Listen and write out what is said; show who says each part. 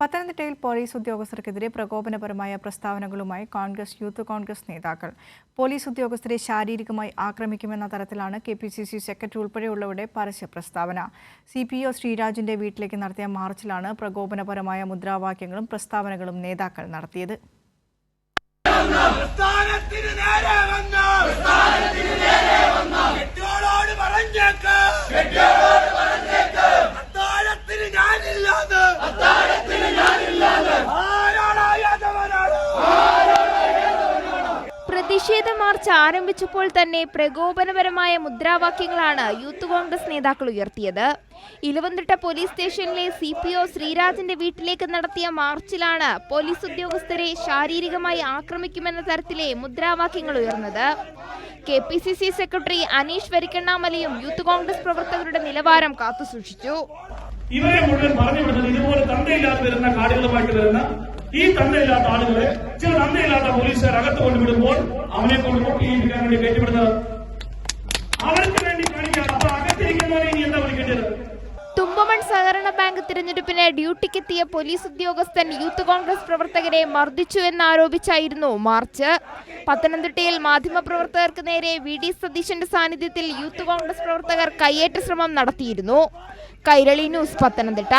Speaker 1: പത്തനംതിട്ടയിൽ പോലീസ് ഉദ്യോഗസ്ഥർക്കെതിരെ പ്രകോപനപരമായ പ്രസ്താവനകളുമായി കോൺഗ്രസ് യൂത്ത് കോൺഗ്രസ് നേതാക്കൾ. പോലീസ് ഉദ്യോഗസ്ഥരെ ശാരീരികമായി ആക്രമിക്കുമെന്ന തരത്തിലാണ് K P C C secretary ഉൾപ്പെടെയുള്ളവരുടെ പരസ്യ പ്രസ്താവന. സി പി ഒ ശ്രീരാജിന്റെ വീട്ടിലേക്ക് നടത്തിയ മാർച്ചിലാണ് പ്രകോപനപരമായ മുദ്രാവാക്യങ്ങളും പ്രസ്താവനകളും നേതാക്കൾ നടത്തിയത്.
Speaker 2: പ്രസ്ഥാനത്തിന്
Speaker 3: പ്രതിഷേധ മാർച്ച് ആരംഭിച്ചപ്പോൾ തന്നെ പ്രകോപനപരമായ മുദ്രാവാക്യങ്ങളാണ് യൂത്ത് കോൺഗ്രസ് നേതാക്കൾ ഉയർത്തിയത്. ഇലവന്തിട്ട പോലീസ് സ്റ്റേഷനിലെ സി പി ഒ ശ്രീരാജിന്റെ വീട്ടിലേക്ക് നടത്തിയ മാർച്ചിലാണ് പോലീസ് ഉദ്യോഗസ്ഥരെ ശാരീരികമായി ആക്രമിക്കുമെന്ന തരത്തിലെ മുദ്രാവാക്യങ്ങൾ ഉയർന്നത്. K P C C secretary Aneesh വരിക്കണ്ണാമലയും youth Congress പ്രവർത്തകരുടെ നിലവാരം കാത്തുസൂക്ഷിച്ചു.
Speaker 4: ഇവരെ മുഴുവൻ പറഞ്ഞു വിടുന്നത് ഇതുപോലെ തന്തയില്ലാതെ വരുന്ന കാടുകളുമായിട്ട് വരുന്ന ഈ തന്തയില്ലാത്ത ആളുകളെ ചില തന്തയില്ലാത്ത പോലീസുകാർ അകത്ത് കൊണ്ടുവിടുമ്പോൾ അവനെ കൊണ്ട് വോട്ട് ചെയ്യിപ്പിക്കാൻ വേണ്ടി കയറ്റിവിടുന്നത് അവർക്ക് വേണ്ടി കാണിക്കാൻ അപ്പൊ അകത്തിരിക്കുന്നവരെ ഇനി എന്താ വിളിക്കേണ്ടത്
Speaker 3: തുമ്പമൺ സഹകരണ ബാങ്ക് തിരഞ്ഞെടുപ്പിന് ഡ്യൂട്ടിക്കെത്തിയ പോലീസ് ഉദ്യോഗസ്ഥൻ യൂത്ത് കോൺഗ്രസ് പ്രവർത്തകരെ മർദ്ദിച്ചു എന്നാരോപിച്ചായിരുന്നു മാർച്ച്. പത്തനംതിട്ടയിൽ മാധ്യമപ്രവർത്തകർക്ക് നേരെ വി ഡി സതീശന്റെ സാന്നിധ്യത്തിൽ യൂത്ത് കോൺഗ്രസ് പ്രവർത്തകർ കയ്യേറ്റ ശ്രമം നടത്തിയിരുന്നു. കൈരളി ന്യൂസ് പത്തനംതിട്ട.